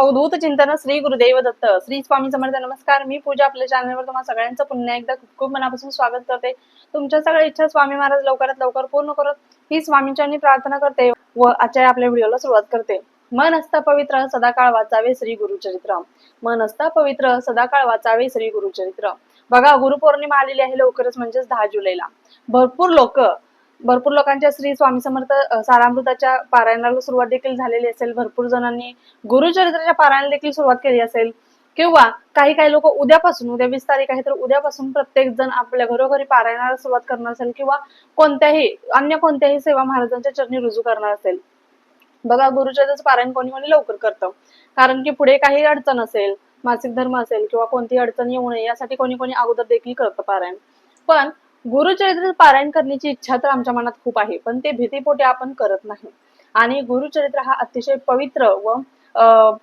अवधूत चिंतन श्री गुरुदेव दत्त. श्री स्वामी समर्थ नमस्कार. मी पूजा आपल्या चॅनलवर तुम्हाला सगळ्यांचं पुन्हा एकदा खूप खूप मनापासून स्वागत करते. तुमच्या सगळ्या इच्छा स्वामी महाराज लवकरात लवकर पूर्ण करत ही स्वामींच्या प्रार्थना करते व आजच्या आपल्या व्हिडिओला सुरुवात करते. मन असता पवित्र सदाकाळ वाचावे श्री गुरुचरित्र. मन असता पवित्र सदाकाळ वाचावे श्री गुरुचरित्र. बघा गुरुपौर्णिमा आलेली आहे लवकरच म्हणजेच दहा जुलैला. भरपूर लोक भरपूर लोकांच्या श्री स्वामी समर्थ सारामृताच्या पारायणाला सुरुवात देखील झालेली असेल. भरपूर जणांनी गुरुचरित्राच्या पारायणाला देखील सुरुवात केली असेल. किंवा काही काही लोक उद्यापासून उद्या वीस तारीख आहे तर उद्यापासून प्रत्येक जण आपल्या घरोघरी पारायणाला सुरुवात करणार असेल किंवा कोणत्याही अन्य कोणत्याही सेवा महाराजांच्या चरणी रुजू करणार असेल. बघा गुरुचरित्राचं पारायण कोणी कोणी लवकर करतं. कारण की पुढे काही अडचण असेल मासिक धर्म असेल किंवा कोणतीही अडचण येऊ नये यासाठी कोणी कोणी अगोदर देखील करतं पारायण. पण गुरुचरित्र पारायण करण्याची इच्छा तर आमच्या मनात खूप आहे पण ते भीतीपोटी आपण करत नाही. आणि गुरुचरित्र हा अतिशय पवित्र व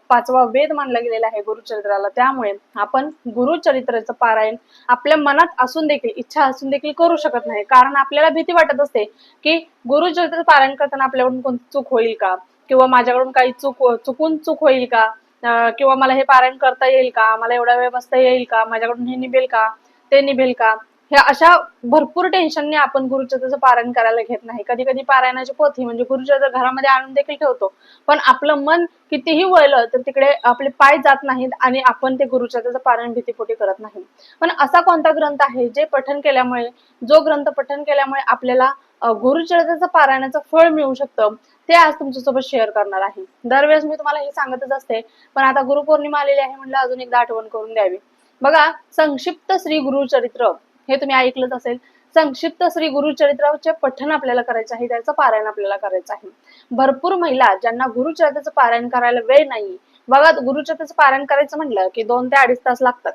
पाचवा वेद मानला गेलेला आहे गुरुचरित्राला. त्यामुळे आपण गुरुचरित्राचं पारायण आपल्या मनात असून देखील इच्छा असून देखील करू शकत नाही. कारण आपल्याला भीती वाटत असते की गुरुचरित्र पारायण करताना आपल्याकडून कोणती चूक होईल का? किंवा माझ्याकडून काही चूक चुकून चूक होईल का? किंवा मला हे पारायण करता येईल का? मला एवढा वेळ बसता येईल का? माझ्याकडून हे निभेल का? ते निभेल का? ह्या अशा भरपूर टेन्शनने आपण गुरुचरित्राचं पारायण करायला घेत नाही. कधी कधी पारायणाची पोथी म्हणजे गुरुचरित्र घरामध्ये आणून देखील ठेवतो पण आपलं मन कितीही वळलं तर तिकडे आपले पाय जात नाहीत आणि आपण ते गुरुचरित्राचं पारायण भीतीपोटी करत नाही. पण असा कोणता ग्रंथ आहे जे पठन केल्यामुळे जो ग्रंथ पठन केल्यामुळे आपल्याला अ, गुरुचरित्राचं पारायणाचं फळ मिळू शकतं ते आज तुमच्यासोबत शेअर करणार आहे. दरवेळेस मी तुम्हाला हे सांगतच असते पण आता गुरुपौर्णिमा आलेली आहे म्हणलं अजून एकदा आठवण करून द्यावी. बघा संक्षिप्त श्री गुरुचरित्र. हे तुम्ही ऐकलंच असेल. संक्षिप्त श्री गुरुचरित्राचे पठण आपल्याला करायचं आहे त्याचं पारायण आपल्याला करायचं आहे. भरपूर महिला ज्यांना गुरुचरित्राचं पारायण करायला वेळ नाही बघा गुरुचरित्राचं पारायण करायचं म्हटलं की दोन ते अडीच तास लागतात.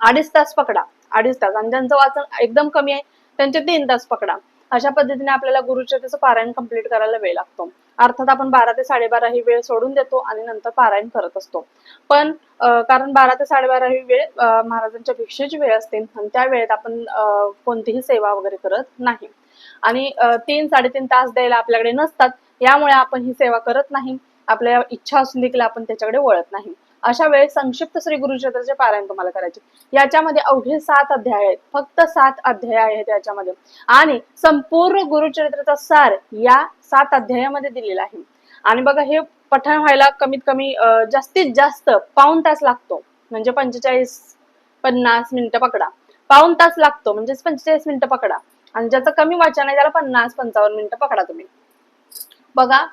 अडीच तास पकडा अडीच तास. आणि ज्यांचं वाचन एकदम कमी आहे त्यांचे तीन तास पकडा. अशा पद्धतीने आपल्याला गुरुचरित्राचं पारायण कंप्लीट करायला वेळ लागतो. अर्थात आपण बारा ते साडेबारा ही वेळ सोडून देतो आणि नंतर पारायण करत असतो. पण कारण बारा ते साडेबारा ही वेळ महाराजांच्या भिक्षेची वेळ असते आणि त्या वेळेत आपण कोणतीही सेवा वगैरे करत नाही. आणि तीन साडेतीन तास द्यायला आपल्याकडे नसतात यामुळे आपण ही सेवा करत नाही. आपल्या इच्छा असून देखील आपण त्याच्याकडे वळत नाही. अशा वेळेस संक्षिप्त श्री गुरुक्षेत्राचे पारायण तुम्हाला करायचे. याच्यामध्ये अवघे सात अध्याय आहेत. फक्त सात अध्याय आहेत याच्यामध्ये. आणि संपूर्ण गुरुचरित्राचा सार या सात अध्यायामध्ये दिलेला आहे. आणि बघा हे पठण व्हायला कमीत कमी जास्तीत जास्त पाऊण तास लागतो. म्हणजे पंचेचाळीस पन्नास मिनिटं पकडा. पाऊण तास लागतो. म्हणजेच पंचेचाळीस मिनिटं पकडा. आणि ज्याचं कमी वाचन आहे त्याला पन्नास पंचावन्न मिनिटं पकडा तुम्ही. बघा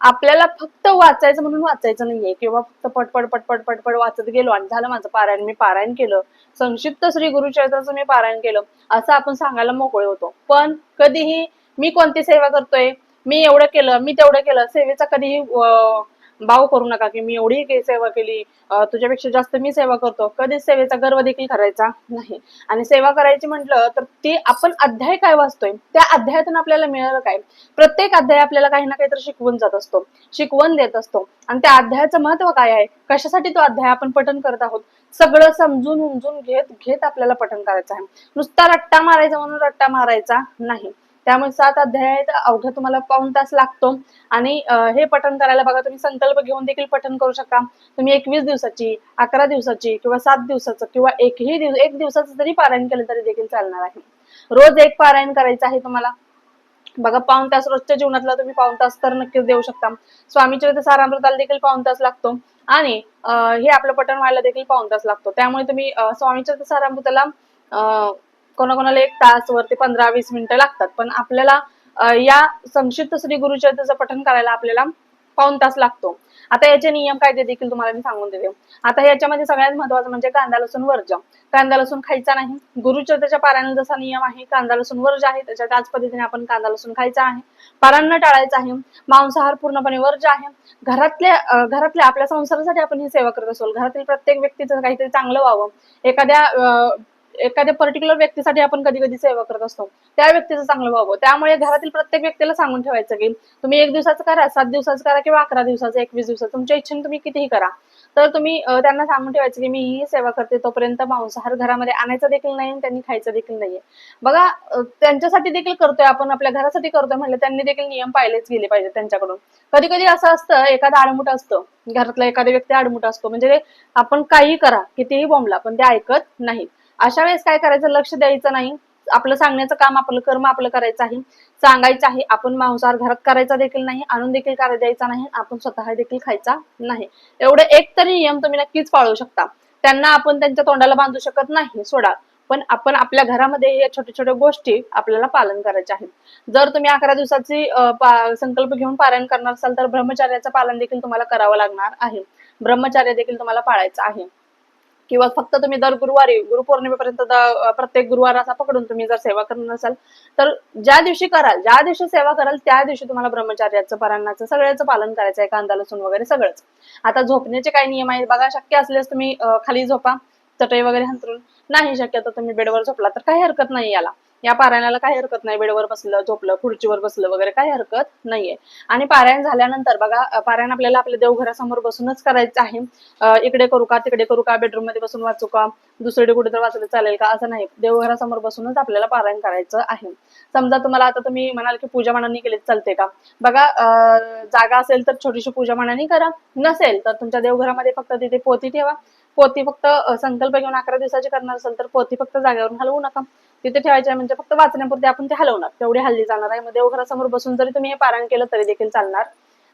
आपल्याला फक्त वाचायचं म्हणून वाचायचं नाहीये. किंवा फक्त पटपट पटपट पटपट वाचत गेलो आणि झालं माझं पारायण मी पारायण केलं. संक्षिप्त श्री गुरुचरित्राचं मी पारायण केलं. असं आपण सांगायला मोकळे होतो. पण कधीही मी कोणती सेवा करतोय? मी एवढं केलं मी तेवढं केलं सेवेचा कधीही भाव करू नका की मी एवढी सेवा केली तुझ्यापेक्षा जास्त मी सेवा करतो. कधीच सेवेचा गर्व देखील करायचा नाही. आणि सेवा करायची म्हटलं तर ती आपण अध्याय काय वाचतोय? त्या अध्यायातून आपल्याला मिळालं काय? प्रत्येक अध्याय आपल्याला काही ना काहीतरी शिकवून जात असतो. शिकवण देत असतो. आणि त्या अध्यायाचं महत्त्व काय आहे? कशासाठी तो अध्याय आपण पठन करत आहोत? सगळं समजून उमजून घेत घेत आपल्याला पठन करायचं आहे. नुसता रट्टा मारायचा म्हणून रट्टा मारायचा नाही. त्यामुळे सात अध्याय आहेत अवघ्या तुम्हाला पाऊण तास लागतो. आणि हे पठन करायला बघा तुम्ही संकल्प घेऊन देखील पठन करू शकता. तुम्ही एकवीस दिवसाची अकरा दिवसाची किंवा सात दिवसाचं किंवा एकही दिवस एक दिवसाचं जरी पारायण केलं तरी देखील चालणार आहे. रोज एक पारायण करायचं आहे तुम्हाला. बघा पाऊण तास रोजच्या जीवनातला तुम्ही पाऊण तास तर नक्कीच देऊ शकता. स्वामी चरित्र सारामृताला देखील पाऊण तास लागतो. आणि अं, हे आपलं पठण व्हायला देखील पाऊण तास लागतो. त्यामुळे तुम्ही स्वामी चरित्र सारामृताला अं, कोणाकोणाला एक तास वरती पंधरा वीस मिनिटं लागतात. पण आपल्याला या संक्षिप्त श्री गुरुचरित्राचं पठण करायला आपल्याला पाऊण तास लागतो. आता याचे नियम कायदे देखील तुम्हाला मी सांगून देते. आता याच्यामध्ये सगळ्यात महत्वाचं म्हणजे कांदा लसूण वर्ज. कांदा लसूण खायचा नाही. गुरुचरित्राच्या पारायण जसा नियम आहे कांदा लसूण वर्ज आहे त्याच्या त्याच पद्धतीने आपण कांदा लसूण खायचा आहे. पारांना टाळायचं आहे. मांसाहार पूर्णपणे वर्ज आहे. घरातल्या घरातल्या आपल्या संसारासाठी आपण ही सेवा करत असो घरातील प्रत्येक व्यक्तीचं काहीतरी चांगलं व्हावं. एखाद्या अं, एखाद्या पर्टिक्युलर व्यक्तीसाठी आपण कधी कधी सेवा करत असतो. त्या व्यक्तीचं चांगलं व्हावं. त्यामुळे घरातील प्रत्येक व्यक्तीला सांगून ठेवायचं की तुम्ही एक दिवसाचं करा सात दिवसाचं करा किंवा अकरा दिवसाचं एकवीस दिवसाचं तुमच्या इच्छेने तुम्ही कितीही करा. तर तुम्ही त्यांना सांगून ठेवायचं की मी ही सेवा करते तोपर्यंत मांसाहार घरामध्ये आणायचा देखील नाही आणि त्यांनी खायचं देखील नाहीये. बघा त्यांच्यासाठी देखील करतोय आपण आपल्या घरासाठी करतोय म्हणलं त्यांनी देखील नियम पाहिलेच गेले पाहिजे त्यांच्याकडून. कधी कधी असं असतं एखादा आडमुठ असतं. घरातला एखादा व्यक्ती आडमुठ असतो. म्हणजे आपण काही करा कितीही बोंबला पण ते ऐकत नाहीत. अशा वेळेस काय करायचं? लक्ष द्यायचं नाही. आपलं सांगण्याचं काम आपलं कर्म आपलं करायचं आहे. सांगायचं आहे. आपण मांसाहार घरात करायचा देखील नाही आणून देखील करायला द्यायचा नाही. आपण स्वतः देखील खायचा नाही. एवढे एक तरी नियम तुम्ही नक्कीच पाळू शकता. त्यांना आपण त्यांच्या तोंडाला बांधू शकत नाही सोडा. पण आपण आपल्या घरामध्ये या छोट्या छोट्या गोष्टी आपल्याला पालन करायच्या आहेत. जर तुम्ही अकरा दिवसाची पा- संकल्प घेऊन पारायण करणार असाल तर ब्रह्मचार्याचं पालन देखील तुम्हाला करावं लागणार आहे. ब्रह्मचार्य देखील तुम्हाला पाळायचं आहे. किंवा फक्त तुम्ही दर गुरुवारी गुरुपौर्णिमेपर्यंत प्रत्येक गुरुवार असा पकडून तुम्ही जर सेवा करत नसाल तर ज्या दिवशी कराल ज्या दिवशी सेवा कराल त्या दिवशी तुम्हाला ब्रह्मचार्याचं परांनाचं सगळ्याचं पालन करायचं आहे कांदा लसूण वगैरे सगळंच. आता झोपण्याचे काय नियम आहेत. बघा शक्य असल्यास तुम्ही खाली झोपा चटई वगैरे हंतरून. नाही शक्य तर तुम्ही बेडवर झोपला तर काही हरकत नाही याला. या पारायणाला काही हरकत नाही. बेडवर बसलं झोपलं खुर्चीवर बसलं वगैरे काही हरकत नाहीये. आणि पारायण झाल्यानंतर बघा पारायण आपल्याला आपल्या देवघरासमोर बसूनच करायचं आहे. इकडे करू का तिकडे करू का बेडरूममध्ये बसून वाचू का दुसरीकडे कुठे तर वाचलं चालेल का असं नाही. देवघरासमोर बसूनच आपल्याला पारायण करायचं आहे. समजा तुम्हाला आता तुम्ही म्हणाल की पूजा मनाने केली चालते का? बघा अं, जागा असेल तर छोटीशी पूजा मनाने करा. नसेल तर तुमच्या देवघरामध्ये फक्त तिथे पोती ठेवा. पोती फक्त संकल्प घेऊन अकरा दिवसाची करणार असेल तर पोती फक्त जागेवरून हलवू नका. तिथे ठेवायचे म्हणजे फक्त वाचण्यापुरते आपण ते हलवणार. तेवढी हल्ली जाणार आहे. मग देवघरासमोर बसून जरी तुम्ही हे पारायण केलं तरी देखील चालणार.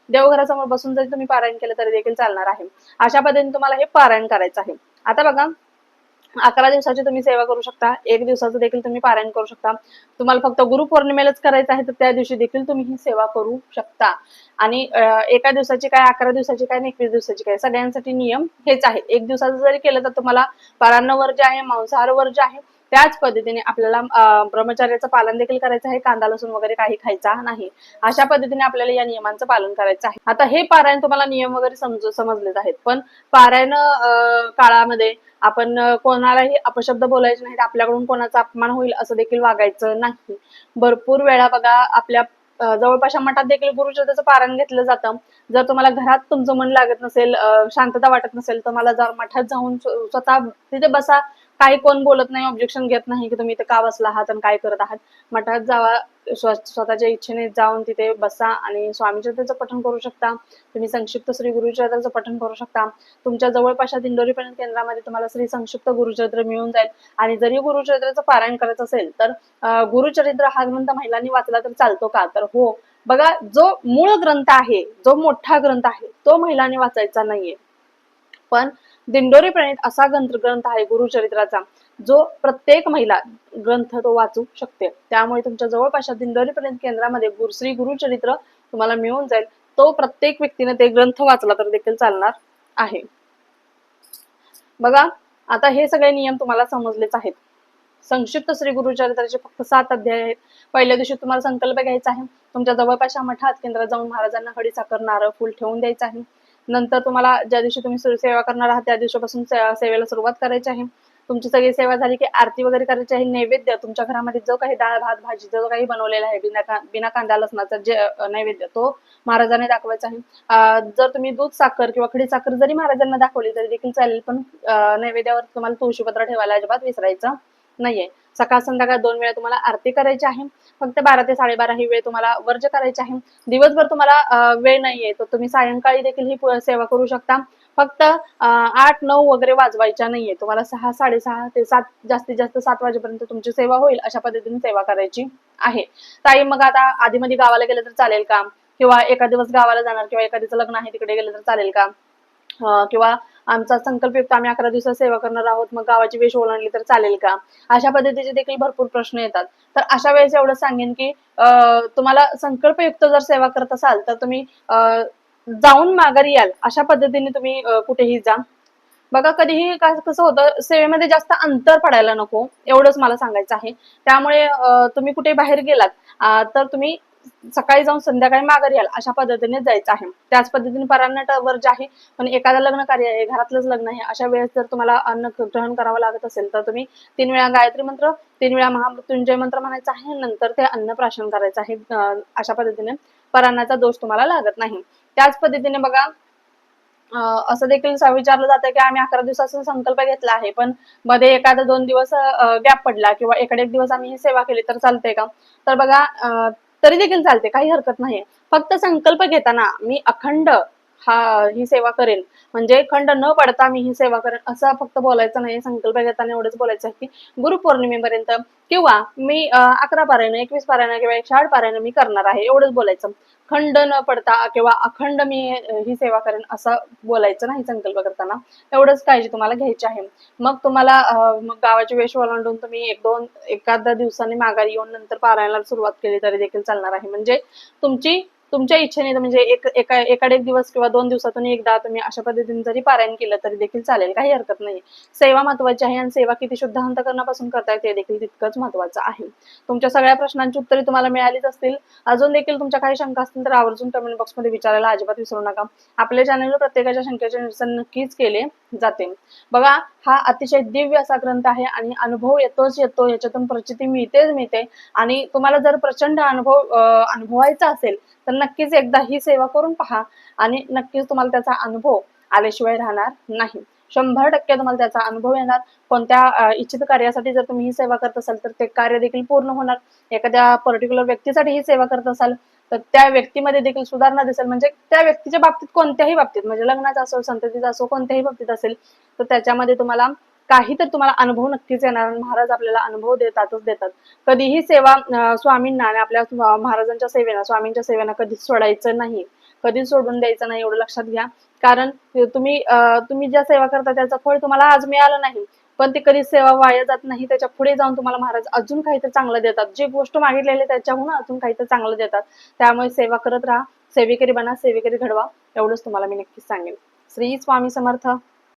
देवघरासमोर बसून जरी तुम्ही पारायण केलं तरी देखील चालणार आहे. अशा पद्धतीने तुम्हाला हे पारायण करायचं आहे. आता बघा अकरा दिवसाची तुम्ही सेवा करू शकता. एक दिवसाचं देखील तुम्ही पारायण करू शकता. तुम्हाला फक्त गुरुपौर्णिमेलाच करायचं आहे तर त्या दिवशी देखील तुम्ही ही सेवा करू शकता. आणि एका दिवसाची काय अकरा दिवसाची काय आणि एकवीस दिवसाची काय सगळ्यांसाठी नियम हेच आहे. एक दिवसाचं जरी केलं तर तुम्हाला परान्न वर्ज आहे मांसाहार वर्ज आहे त्याच पद्धतीने आपल्याला ब्रह्मचार्याचं पालन देखील करायचं आहे. कांदा लसूण वगैरे काही खायचा नाही. अशा पद्धतीने आपल्याला या नियमांचं पालन करायचं आहे. आता हे पारायण तुम्हाला नियम वगैरे समजू समजलेच आहेत. पण पारायण काळामध्ये आपण कोणालाही अपशब्द बोलायचे नाहीत. आपल्याकडून कोणाचा अपमान होईल असं देखील वागायचं नाही. भरपूर वेळा बघा आपल्या जवळपासच्या मठात देखील गुरुचरित्राचं पारायण घेतलं जातं. जर तुम्हाला घरात तुमचं मन लागत नसेल शांतता वाटत नसेल तर मला जर मठात जाऊन स्वतः तिथे बसा काही कोण बोलत नाही ऑब्जेक्शन घेत नाही की तुम्ही इथे का बसला आहात आणि काय करत आहात. मठात जावा स्वतःच्या इच्छेने जाऊन तिथे बसा आणि स्वामीचरित्राचं पठण करू शकता. तुम्ही संक्षिप्त श्री गुरुचरित्राचं पठण करू शकता. तुमच्या जवळपासच्या दिंडोरी पर्यंत केंद्रामध्ये तुम्हाला श्री संक्षिप्त गुरुचरित्र मिळून जाईल. आणि जरी गुरुचरित्राचं पारायण करायचं असेल तर गुरुचरित्र हा ग्रंथ महिलांनी वाचला तर चालतो का? तर हो. बघा जो मूळ ग्रंथ आहे जो मोठा ग्रंथ आहे तो महिलांनी वाचायचा नाहीये. पण दिंडोरी प्रणित असा ग्रंथ ग्रंथ आहे गुरुचरित्राचा जो प्रत्येक महिला ग्रंथ तो वाचू शकते. त्यामुळे तुमच्या जवळपासच्या दिंडोरी प्रणित केंद्रामध्ये गुरु श्री गुरुचरित्र तुम्हाला मिळून जाईल. तो प्रत्येक व्यक्तीने ते ग्रंथ वाचला तर देखील चालणार आहे. बघा आता हे सगळे नियम तुम्हाला समजलेच आहेत. संक्षिप्त श्री गुरुचरित्राचे फक्त सात अध्याय आहेत. पहिल्या दिवशी तुम्हाला संकल्प घ्यायचा आहे. तुमच्या जवळपासच्या मठात केंद्रात जाऊन महाराजांना हडी साखर नारळ फुल ठेवून द्यायचं आहे. नंतर तुम्हाला ज्या दिवशी तुम्ही सेवा करणार आहात त्या दिवसापासून सेवेला सुरुवात करायची आहे. तुमची सगळी सेवा झाली की आरती वगैरे करायची आहे नैवेद्य. तुमच्या घरामध्ये जो काही डाळ भात भाजी जो काही बनवलेला आहे बिना बिना कांदा लसणाचा जे नैवेद्य तो महाराजांनी दाखवायचा आहे. जर तुम्ही दूध साखर किंवा खडी साखर जरी महाराजांना दाखवली तरी देखील चालेल. पण नैवेद्यावर तुम्हाला तुळशीपत्र ठेवायला अजिबात विसरायचं नाहीये. सकाळ संध्याकाळ दोन वेळा तुम्हाला आरती करायची आहे. फक्त बारा ते साडेबारा ही वेळ तुम्हाला वर्ज करायची आहे. दिवसभर तुम्हाला वेळ नाहीये. तर तुम्ही सायंकाळी देखील ही सेवा करू शकता. फक्त आठ नऊ वगैरे वाजवायच्या नाहीये. तुम्हाला सहा साडेसहा ते सात जास्तीत जास्त सात वाजेपर्यंत तुमची सेवा होईल अशा पद्धतीने सेवा करायची आहे. ताई मग आता आधी मध्ये गावाला गेलं तर चालेल का? किंवा एका दिवस गावाला जाणार किंवा एखादीचं लग्न आहे तिकडे गेलं तर चालेल का? किंवा आमचा संकल्पयुक्त आम्ही अकरा दिवसात सेवा करणार आहोत मग गावाची वेश ओलांडली तर चालेल का? अशा पद्धतीचे देखील भरपूर प्रश्न येतात. तर अशा वेळेस एवढं सांगेन की तुम्हाला संकल्पयुक्त जर सेवा करत असाल तर तुम्ही अं, जाऊन माघारी याल. अशा पद्धतीने तुम्ही कुठेही जा. बघा कधीही कसं होतं सेवेमध्ये जास्त अंतर पडायला नको एवढंच मला सांगायचं आहे. त्यामुळे तुम्ही कुठे बाहेर गेलात तर तुम्ही सकाळी जाऊन संध्याकाळी माघारी याल अशा पद्धतीने जायचं आहे. त्याच पद्धतीने परान्नटावर जे आहे पण एखादं लग्न कार्य आहे घरातलंच लग्न आहे अशा वेळेस जर तुम्हाला अन्न ग्रहण करावं लागत असेल तर तुम्ही तीन वेळा गायत्री मंत्र तीन वेळा महामृत्युंजय मंत्र म्हणायचा आहे नंतर ते अन्न प्राशन करायचं आहे अशा पद्धतीने परान्नाचा दोष तुम्हाला लागत नाही. त्याच पद्धतीने बघा अं, असं देखील विचारलं जातं की आम्ही अकरा दिवसाचा संकल्प घेतला आहे पण मध्ये एखादा दोन दिवस गॅप पडला किंवा एकडे एक दिवस आम्ही ही सेवा केली तर चालते का? तर बघा तरी देखील चालते काही हरकत नाही फक्त संकल्प घेताना मी अखंड हा ही सेवा करेन म्हणजे खंड न पडता मी ही सेवा करेन. असं फक्त बोलायचं नाही संकल्प घेताना एवढंच बोलायचं आहे की गुरुपौर्णिमेपर्यंत किंवा मी अकरा पारायण एकवीस पारायण किंवा एकशे आठ पारायण मी करणार आहे एवढंच बोलायचं. खंड न पडता किंवा अखंड मी ही सेवा करेन असं बोलायचं नाही संकल्प करताना. एवढंच काळजी तुम्हाला घ्यायची आहे. मग तुम्हाला मग गावाची वेश ओलांडून तुम्ही एक दोन एखाद्या दिवसांनी माघारी येऊन नंतर पारायणाला सुरुवात केली तरी देखील चालणार आहे. म्हणजे तुमची तुमच्या इच्छेने म्हणजे एक एका एखाद एक दिवस किंवा दोन दिवसातून एकदा तुम्ही अशा पद्धतीने जरी पारायण केलं तरी देखील चालेल काही हरकत नाही. सेवा महत्वाची आहे आणि सेवा किती शुद्ध अंतकरणापासून करता ते देखील तितकंच महत्वाचं आहे. तुमच्या सगळ्या प्रश्नांची उत्तरे तुम्हाला मिळालीच असतील. अजून देखील तुमच्या काही शंका असतील तर आवर्जून कमेंट बॉक्समध्ये विचारायला अजिबात विसरू नका. आपल्या चॅनलवर प्रत्येकाच्या शंकेचे निरसन नक्कीच केले जाते. बघा हा अतिशय दिव्य असा ग्रंथ आहे आणि अनुभव येतोच येतो याच्यातून प्रचिती मिळतेच मिळते. आणि तुम्हाला जर प्रचंड अनुभव अनुभवायचा असेल तर नक्कीच एकदा ही सेवा करून पहा आणि नक्कीच तुम्हाला त्याचा अनुभव आल्याशिवाय राहणार नाही. शंभर टक्के तुम्हाला त्याचा अनुभव येणार. कोणत्या इच्छित कार्यासाठी जर तुम्ही ही सेवा करत असाल तर ते कार्य देखील पूर्ण होणार. एखाद्या पर्टिक्युलर व्यक्तीसाठी ही सेवा करत असाल तर त्या व्यक्तीमध्ये देखील सुधारणा दिसेल. म्हणजे त्या व्यक्तीच्या बाबतीत कोणत्याही बाबतीत म्हणजे लग्नाचा असो संततीचा असो कोणत्याही बाबतीत असेल तर त्याच्यामध्ये तुम्हाला काही तर तुम्हाला अनुभव नक्कीच येणार महाराज आपल्याला अनुभव देतातच देतात. कधीही सेवा स्वामींना आणि आपल्या महाराजांच्या सेवेला स्वामींच्या सेवेला कधीच सोडायचं नाही. कधीच सोडून द्यायचं नाही एवढं लक्षात घ्या. कारण तुम्ही तुम्ही ज्या सेवा करता त्याचं फळ तुम्हाला आज मिळालं नाही. पण ते कधी सेवा वाया जात नाही. त्याच्या पुढे जाऊन तुम्हाला महाराज अजून काहीतरी चांगलं देतात. जे गोष्ट मागितलेली त्याच्याहून अजून काहीतरी चांगलं देतात. त्यामुळे सेवा करत राहा. सेवेकरी बना सेवेकरी घडवा. एवढंच तुम्हाला मी नक्कीच सांगेन. श्री स्वामी समर्थ.